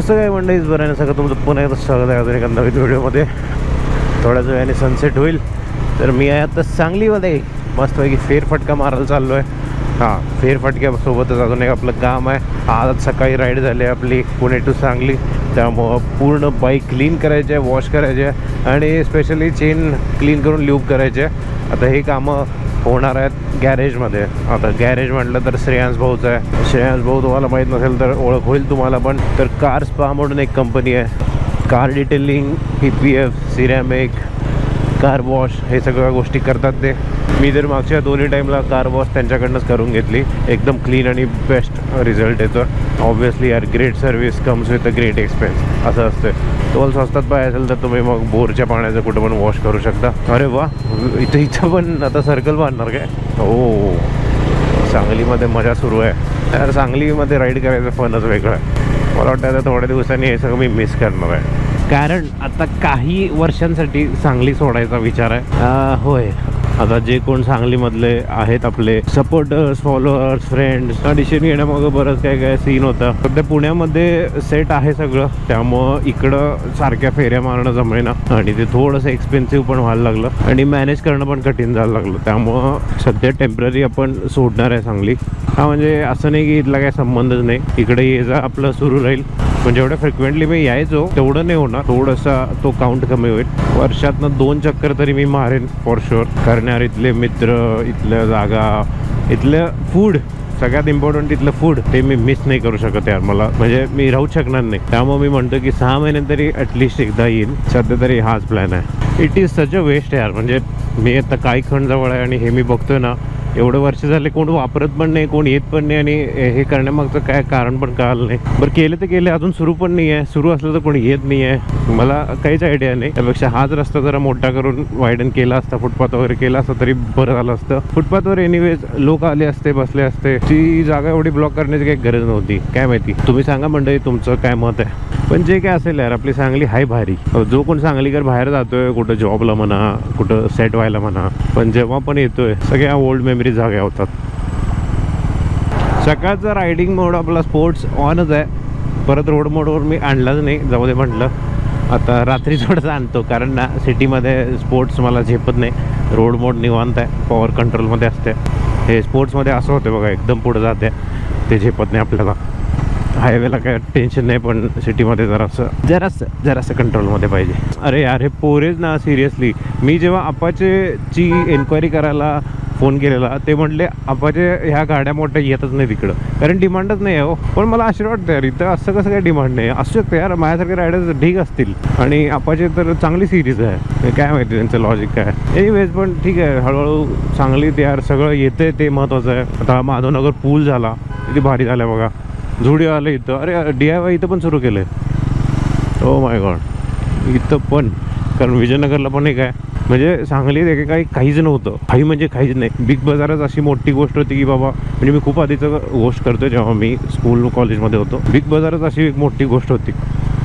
कसं काय मंडळीच बरं आहे ना सगळं? तुमचं पुन्हा एकदा स्वागत आहे अजून एका नवीन व्हिडिओमध्ये. थोड्याच वेळाने सनसेट होईल. तर मी आहे आता सांगलीमध्ये. मस्तपैकी फेरफटका मारायला चाललो आहे हां फेरफटक्यासोबतच अजून एक आपलं काम आहे. आज सकाळी राईड झाली आहे आपली पुणे टू सांगली. त्यामुळं पूर्ण बाईक क्लीन करायचे आहे वॉश करायचे आहे आणि स्पेशली चेन क्लीन करून ल्यूब करायचे. आता हे कामं होणार आहेत गॅरेजमध्ये आता गॅरेज म्हटलं तर श्रेयांश भाऊचं आहे. श्रेयांश भाऊ तुम्हाला माहीत नसेल तर ओळख होईल तुम्हाला पण तर कार स्पा म्हणून एक कंपनी आहे. Car detailing P P F ceramic car wash हे सगळ्या गोष्टी करतात ते. मी जर मागच्या दोन्ही टाईमला कार वॉश त्यांच्याकडनंच करून घेतली. एकदम क्लीन आणि बेस्ट रिझल्ट येतो. ऑब्व्हियसली यार great service comes with a great expense असं असतं तुम्हाला स्वस्तात पाहिजे असेल तर तुम्ही मग बोरच्या पाण्याचं कुठं पण वॉश करू शकता. अरे वा इथं इथं पण आता सर्कल बांधणार काय? हो. सांगलीमध्ये मजा सुरू आहे. यार सांगलीमध्ये राईड करायचं फनच वेगळं आहे. मला वाटतं आता थोड्या दिवसांनी हे सगळं मी मिस करणार आहे. कारण आता काही वर्षांसाठी सांगली सोडायचा विचार आहे. होय. आता जे कोण सांगलीमधले आहेत आपले सपोर्टर्स फॉलोअर्स फ्रेंड्स डिसिजन घेण्यामागं बरंच काय काय सीन होता. सध्या पुण्यामध्ये सेट आहे सगळं. त्यामुळं इकडं सारख्या फेऱ्या मारणं जमेना आणि ते थोडंसं एक्सपेन्सिव्ह पण व्हायला लागलं. आणि मॅनेज करणं पण कठीण जायला लागलं. त्यामुळं सध्या टेंपररी आपण सोडणार आहे सांगली. हा म्हणजे असं नाही की इथला काही संबंधच नाही. इकडे ये जा आपलं सुरू राहील. पण जेवढं फ्रिक्वेंटली मी यायचो तेवढं नाही होणार. थोडासा तो काउंट कमी होईल. वर्षातनं दोन चक्कर तरी मी मारेन फॉर शुअर कारण यार इथले मित्र इथल्या जागा इथलं फूड सगळ्यात इम्पॉर्टंट इथलं फूड ते मी मिस नाही करू शकत यार मला. म्हणजे मी राहू शकणार नाही. त्यामुळे मी म्हणतो की सहा महिन्यांतरी ॲटलिस्ट एकदा येईल सध्या तरी हाच प्लॅन आहे. It is such a waste यार. म्हणजे मी आता काही खंड जवळ आहे आणि हे मी बघतोय ना एवढं वर्ष झाले कोण वापरत पण नाही कोण येत पण नाही आणि हे करण्यामागचं काय कारण पण कळालं नाही. बरं केलं तर केलं अजून सुरू पण नाही आहे सुरू असलं तर कोणी येत नाही आहे मला काहीच आयडिया नाही. त्यापेक्षा हाच रस्ता जरा मोठा करून वायडन केला असता फुटपाथ वगैरे केला असता तरी बरं झालं असतं. फुटपाथवर एनिवेज लोक आले असते बसले असते. ती जागा एवढी ब्लॉक करण्याची काही गरज नव्हती. काय माहिती? तुम्ही सांगा मंडळी तुमचं काय मत आहे? पण जे काय असेल यार आपली सांगली हाय भारी. जो कोण सांगलीकर बाहेर जातोय कुठं जॉबला म्हणा कुठं सेट व्हायला म्हणा पण जेव्हा पण येतोय सगळ्या ओल्ड मेमरी जाग्या होतात. सकाळचा रायडिंग मोड आपला स्पोर्ट्स ऑनच आहे. परत रोड मोडवर मी आणलाच नाही जाऊ दे म्हटलं. आता रात्री थोडंसं आणतो कारण ना सिटीमध्ये स्पोर्ट्स मला झेपत नाही. रोड मोड निवांत आहे पॉवर कंट्रोलमध्ये असते. हे स्पोर्ट्समध्ये असं होते बघा एकदम पुढं जाते. ते झेपत नाही आपल्याला. हायवेला काय टेन्शन नाही पण सिटीमध्ये जरासं जरासं जरासं कंट्रोलमध्ये पाहिजे. अरे यार हे पोरेच ना सिरियसली. मी जेव्हा अपाचेची एन्क्वायरी करायला फोन केलेला ते म्हटले अपाचे ह्या गाड्या मोठ्या येतच नाही तिकडं कारण डिमांडच नाही आहे हो. पण मला असे वाटतं यार इथं असं कसं काय डिमांड नाही? असू शकतं यार माझ्यासारखे रायडर्स ढीक असतील. आणि अपाचे तर चांगली सिरीज आहे. काय माहिती त्यांचं लॉजिक काय? एनिवेज पण ठीक आहे हळूहळू चांगली ते यार सगळं येतंय ते महत्त्वाचं आहे. आता माधवनगर पूल झाला किती भारी झालं बघा. झुडिओ आलं इथं. अरे डी आय वाय इथं पण सुरू केलं आहे ओ माय गॉड oh इथं पण. कारण विजयनगरला पण एक आहे. म्हणजे सांगलीत एके काही काहीच नव्हतं. काही म्हणजे काहीच नाही. बिग बाजारच अशी मोठी गोष्ट होती की बाबा म्हणजे मी खूप आधीचं गोष्ट करतो जेव्हा मी स्कूल कॉलेजमध्ये होतो. बिग बाजारच अशी एक मोठी गोष्ट होती.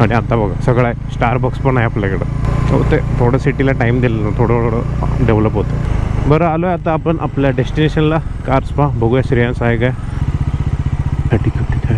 आणि आता बघा सगळं आहे. स्टारबक्स पण आहे आपल्याकडं. हो ते थोडं सिटीला टाईम दिलं ना थोडं थोडं डेव्हलप होतं. बरं आलो आहे आता आपण आपल्या डेस्टिनेशनला कार्स स्पा बघूया श्रेयांस आहे काय. ठीक आहे ठीक आहे.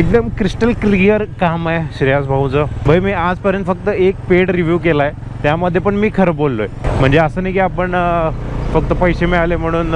एकदम क्रिस्टल क्लिअर काम आहे श्रेयास भाऊचं. भाई मी आजपर्यंत फक्त एक पेड रिव्ह्यू केला आहे त्यामध्ये पण मी खरं बोललो आहे म्हणजे असं नाही की आपण फक्त पैसे मिळाले म्हणून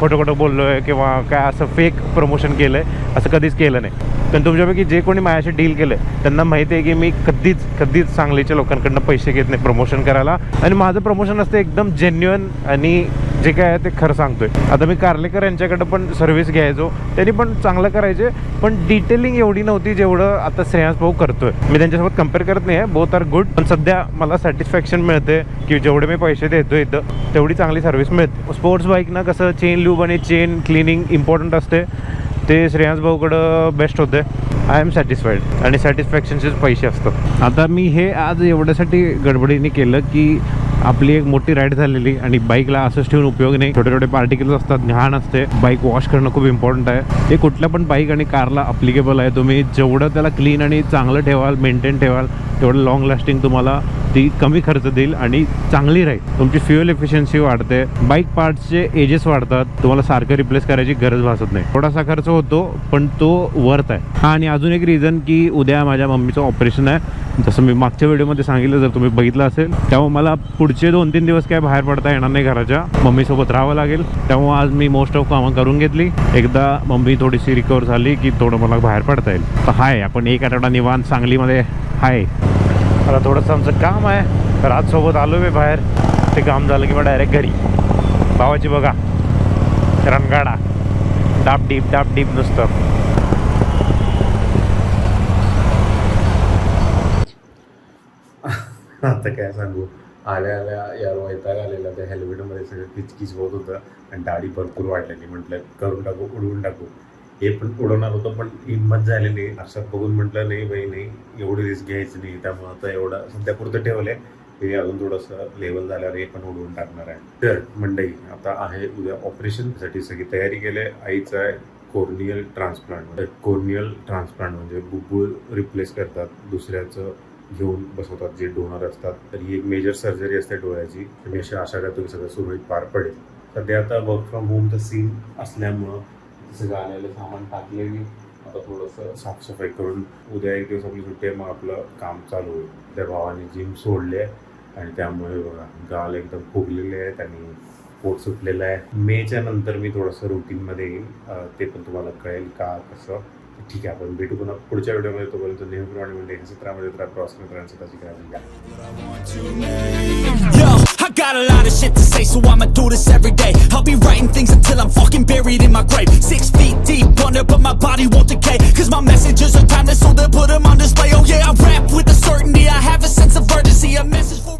खोटं खोटं बोललो आहे किंवा काय असं फेक प्रमोशन केलं आहे असं कधीच केलं नाही. पण तुमच्यापैकी जे कोणी माझ्याशी डील केलं आहे त्यांना माहिती आहे की मी कधीच कधीच सांगलीच्या लोकांकडनं पैसे घेत नाही प्रमोशन करायला. आणि माझं प्रमोशन असतं एकदम जेन्युअन आणि जे काय आहे ते खरं सांगतोय. आता मी कार्लेकर यांच्याकडं पण सर्व्हिस घ्यायचो. त्यांनी पण चांगलं करायचे पण डिटेलिंग एवढी नव्हती जेवढं आता श्रेयांस भाऊ करतोय. मी त्यांच्यासोबत कंपेअर करत नाही आहे बोथ आर गुड पण सध्या मला सॅटिस्फॅक्शन मिळते की जेवढे मी पैसे देतो इथं तेवढी चांगली सर्व्हिस मिळते. स्पोर्ट्स बाईकनं कसं चेन लूब आणि चेन क्लिनिंग इम्पॉर्टंट असते. ते श्रेयांस भाऊकडं बेस्ट होते आय एम सॅटिस्फाईड आणि सॅटिस्फॅक्शनचेच पैसे असतात. आता मी हे आज एवढ्यासाठी गडबडीने केलं की आपली एक मोठी राईड झालेली आणि बाईकला असंच ठेवून उपयोग नाही. छोटे छोटे पार्टिकल्स असतात घाण असते. बाईक वॉश करणं खूप इम्पॉर्टंट आहे. ते कुठल्या पण बाईक आणि कारला अप्लिकेबल आहे. तुम्ही जेवढं त्याला क्लीन आणि चांगलं ठेवाल मेंटेन ठेवाल तेवढं लॉंग लास्टिंग तुम्हाला ती कमी खर्च देईल आणि चांगली राहील. तुमची फ्युअल एफिशियन्सी वाढते. बाईक पार्ट्सचे एजेस वाढतात. तुम्हाला सारखं रिप्लेस करायची गरज भासत नाही. थोडासा खर्च होतो पण तो वर्थ आहे. हा आणि अजून एक रिझन की उद्या माझ्या मम्मीचं ऑपरेशन आहे. जसं मी मागच्या व्हिडिओमध्ये सांगितलं जर तुम्ही बघितलं असेल तेव्हा मला पुढचे दोन तीन दिवस काय बाहेर पडता येणार नाही घराच्या. मम्मीसोबत राहावं लागेल. तेव्हा आज मी मोस्ट ऑफ कामं करून घेतली. एकदा मम्मी थोडीशी रिकवर झाली की थोडं मला बाहेर पडता येईल. तर हाय आपण एक आठवडा निवांत सांगलीमध्ये हाय. आता थोडंसं आमचं काम आहे. तर आज सोबत आलो मी बाहेर. ते काम झालं की मग डायरेक्ट घरी. भावाची बघा. रणगाडा. डाप डीप डाप डीप नुसतं. आता काय सांगू? आल्या आल्या यार वैताग आलेला त्या हेल्मेटमध्ये सगळं किचकिच होत होतं. आणि दाढी भरपूर वाढलेली. म्हटलं करून टाकू उडवून टाकू. हे पण उडवणार होतं पण हिंमत झाली नाही. असं बघून म्हटलं नाही बाई नाही. एवढी रिस्क घ्यायची नाही. त्यामुळे आता एवढं सध्या पुरतं ठेवलं आहे. हे अजून थोडंसं लेवल झाल्यावर हे पण उडवून टाकणार आहे. तर मंडई आता आहे उद्या ऑपरेशनसाठी सगळी तयारी केली आईचं आहे कोर्नियल ट्रान्सप्लांट कोर्नियल ट्रान्सप्लांट म्हणजे बुबुळ रिप्लेस करतात. दुसऱ्याचं घेऊन बसवतात जे डोनर असतात. तर ही एक मेजर सर्जरी असते डोळ्याची. तर मी अशी आशा करतो की सगळं सुरळीत पार पडेल. सध्या आता वर्क फ्रॉम होमचं सीन असल्यामुळं सगळं आलेलं सामान टाकले मी आता थोडंसं साफसफाई करून उद्या एक दिवस आपली सुट्टी आहे मग आपलं काम चालू होईल. त्या भावाने जिम सोडले आहे आणि त्यामुळे बघा गाल एकदम फुगलेले आहेत आणि पोट सुटलेलं आहे. मेच्या नंतर मी थोडंसं रुटीनमध्ये येईल. ते पण तुम्हाला कळेल का कसं. ठीक आहे आपण भेटू पुन्हा पुढच्या व्हिडिओमध्ये तोपर्यंत नेहमीप्रमाणे म्हणजे हे सत्रामध्ये तर प्रवास मित्रांची त्याची काळजी घ्या Yo, I got a lot of shit to say, so I'ma do this every day. I'll be writing things until I'm fucking buried in my grave. Six feet deep under, but my body won't decay. Cause my messages are timeless, so they'll put them on display. Oh yeah, I rap with a certainty. I have a sense of urgency, a message for